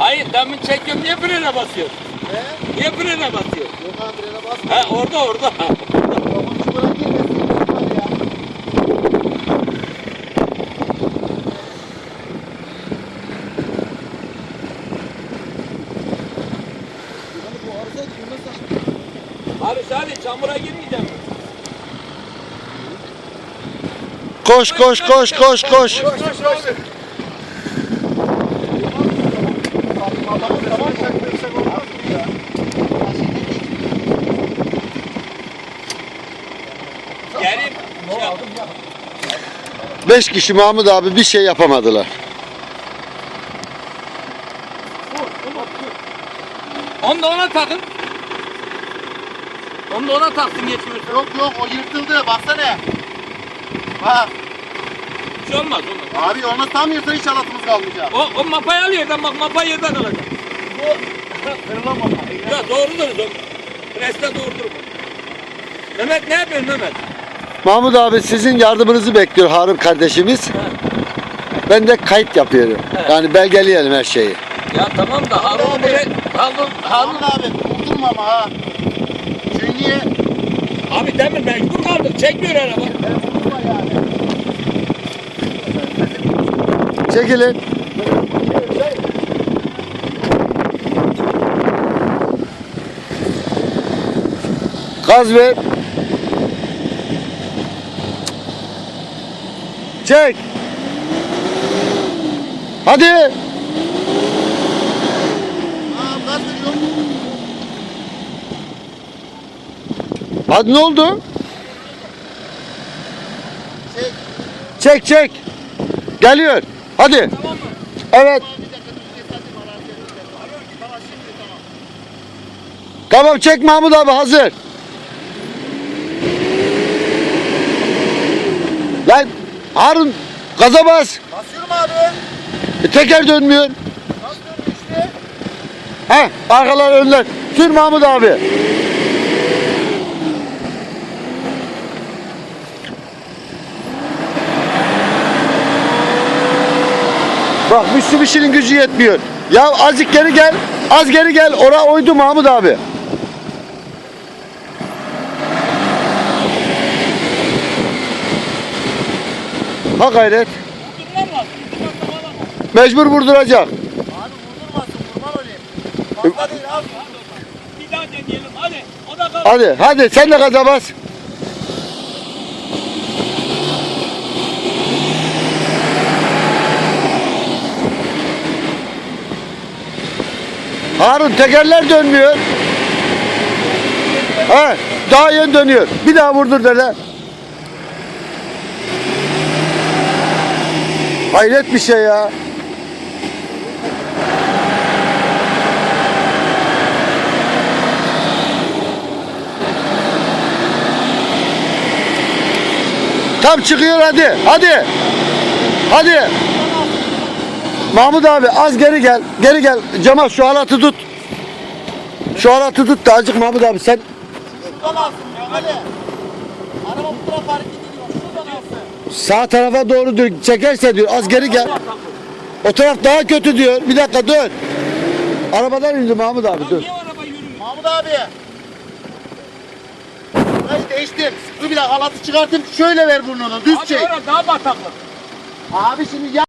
Hayır demin çekiyorum niye frene basıyor? He? Niye frene basıyor? Yok abi frene basma. Ha orada orada. Babam çukura girmesin. Girmezsen Hadi hadi çamura girmeyeceğim. Koş koş koş koş koş. Gelin. Şey yap. Beş kişi Mahmut abi bir şey yapamadılar. Onu da ona takın. Onu da ona taksın geçmiyorsa. Yok yok o yırtıldı baksana. Bak Bir şey olmaz olmaz. abi onu tam yırtsa hiç halatımız kalmayacak. O, o mapayı al yerden bak mapa yerden alacak. Kırılamaz. Ya doğrudur doğru. Preste doğrudur. Mehmet ne yapıyorsun Mehmet? Mahmut abi sizin yardımınızı bekliyor Harun kardeşimiz. Ben de kayıt yapıyorum. Yani belgeleyelim her şeyi. Ya tamam da Harun abi. buraya Harun Harun abi vurdurma ama ha. Çünkü abi demir mecbur kaldık çekmiyor araba. yani. Çekilin. Gaz ver. Çek. Hadi. Hadi ne oldu? Şey, Çek çek. Geliyor. Hadi. Tamam mı? Evet. Tamam çek Mahmut abi hazır. Lan Harun gaza bas. Basıyorum abi. E, teker dönmüyor. Nasıl işte? Ha arkalar önler. Sür Mahmut abi. Bak Mitsubiši'nin gücü yetmiyor. Ya azıcık geri gel. Az geri gel. Ora oydu Mahmut abi. Ha gayret. Mecbur vurduracak. Hadi hadi. Sen de gaza bas. Harun tekerler dönmüyor. Ha, daha yeni dönüyor. Bir daha vurdur dede. Hayret bir şey ya. Tam çıkıyor hadi. Hadi. Hadi. Mahmut abi az geri gel. Geri gel. Cemal şu halatı tut. Şu halatı tut da azıcık Mahmut abi sen. Şuradan alsın ya hadi. Araba bu tarafa hareket. Sağ tarafa doğru diyor. Çekerse diyor az geri gel. O taraf daha kötü diyor. Bir dakika dur. Arabadan indi Mahmut abi dur. Mahmut abi. Burayı değiştir. Dur bir dakika halatı çıkartayım. Şöyle ver burnunu. Düz Hadi çek. orası daha bataklık. Abi şimdi ya.